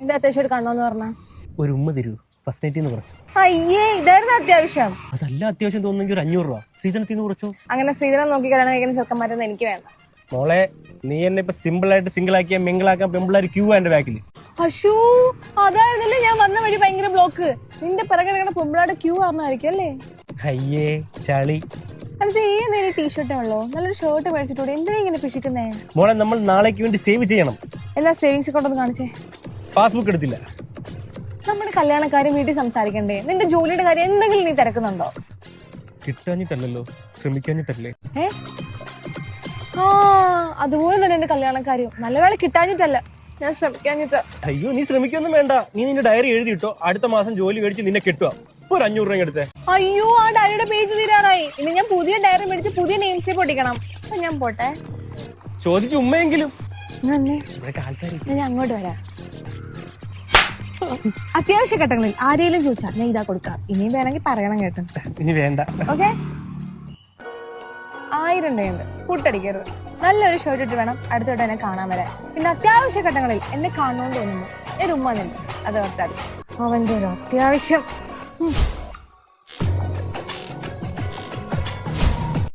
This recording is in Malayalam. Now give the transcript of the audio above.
എന്താ അത്യാവശ്യമായിട്ട് കാണണമെന്ന് പറഞ്ഞ. ഒരു ഉമ്മ തരൂ. ഫസ്റ്റ് നൈറ്റിൽ നിന്ന് കുറച്ചു. അയ്യേ ഇതായിരുന്നു അത്യാവശ്യം. അതല്ല അത്യാവശ്യം തോന്നുന്നെങ്കിൽ ഒരു അഞ്ഞൂറ് രൂപ. നിന്ന് കുറച്ചു? അങ്ങനെ സ്ത്രീധനം നോക്കി കല്യാണം കഴിക്കുന്ന ചെറുക്കന്മാരൊന്നും എനിക്ക് വേണ്ട. മോളെ നീ എന്നെ ഇപ്പൊ സിമ്പിൾ ആയിട്ട് സിംഗിൾ ആക്കിയ ആക്കാൻ പെമ്പിള്ളാർ ക്യൂ എന്റെ ബാക്കിൽ അശൂ അതായിരുന്നല്ലേ ഞാൻ വന്ന വഴി ഭയങ്കര ബ്ലോക്ക് നിന്റെ പിറകെ കിടക്കുന്ന പൊമ്പിളാടെ ക്യൂ ആർന്നായിരിക്കും അല്ലേ? അയ്യേ ചളി. അത് ടീഷർട്ടേ ഉള്ളൂ നല്ലൊരു ഷർട്ട് മേടിച്ചിട്ടൂടെ. എന്തിനാ ഇങ്ങനെ പിശിക്കുന്നേ? മോളെ നമ്മൾ നാളേക്ക് വേണ്ടി സേവ് ചെയ്യണം. എന്നാ സേവിങ്സ് കൊണ്ടൊന്ന് കാണിച്ചേ. പാസ്ബുക്ക് എടുത്തില്ല. നമ്മുടെ കല്യാണക്കാരും വീട്ടിൽ സംസാരിക്കണ്ടേ? നിന്റെ ജോലിയുടെ കാര്യം എന്തെങ്കിലും നീ തിരക്കുന്നുണ്ടോ? കിട്ടാഞ്ഞിട്ടല്ലോ ശ്രമിക്കാഞ്ഞിട്ടല്ലേ. ഏ? ആ അതുപോലെ തന്നെ എന്റെ കല്യാണക്കാരും നല്ല വേള കിട്ടാഞ്ഞിട്ടല്ല. ഞാൻ ശ്രമിക്കാഞ്ഞിട്ടാ. അയ്യോ നീ ശ്രമിക്കൊന്നും വേണ്ട. നീ നിന്റെ ഡയറി എഴുതി എഴുതിയിട്ടോ? അടുത്ത മാസം ജോലി മേടിച്ച് നിന്നെ കിട്ടുക ഒരു അഞ്ഞൂറ് രൂപ എടുത്തേ. അയ്യോ ആ ഡയറിയുടെ പേജ് തീരാറായി. ഇനി ഞാൻ പുതിയ ഡയറി മേടിച്ച് പുതിയ നെയിം സ്ലിപ്പ് ഒട്ടിക്കണം അപ്പൊ ഞാൻ പോട്ടെ. ചോദിച്ചു ഉമ്മയെങ്കിലും. ഞാൻ അങ്ങോട്ട് വരാം. അത്യാവശ്യ ഘട്ടങ്ങളിൽ ആരെയും ചോദിച്ചാൽ ഞാൻ ഇതാ കൊടുക്കാം. ഇനിയും വേണമെങ്കിൽ പറയണം കേട്ടോ. ഇനി വേണ്ട. ഓക്കെ? ആയിരം രൂപയുണ്ട്. കൂട്ടടിക്കരുത്. നല്ലൊരു ഷർട്ട് ഇട്ട് വേണം അടുത്തോട്ട് എന്നെ കാണാൻ വരാൻ. പിന്നെ അത്യാവശ്യ ഘട്ടങ്ങളിൽ എന്നെ കാണണമെന്ന് തോന്നുന്നു. ഒരു ഉമ്മ നിന്ന്. അത് ഓർത്താൽ അവന്റെ ഒരു അത്യാവശ്യം.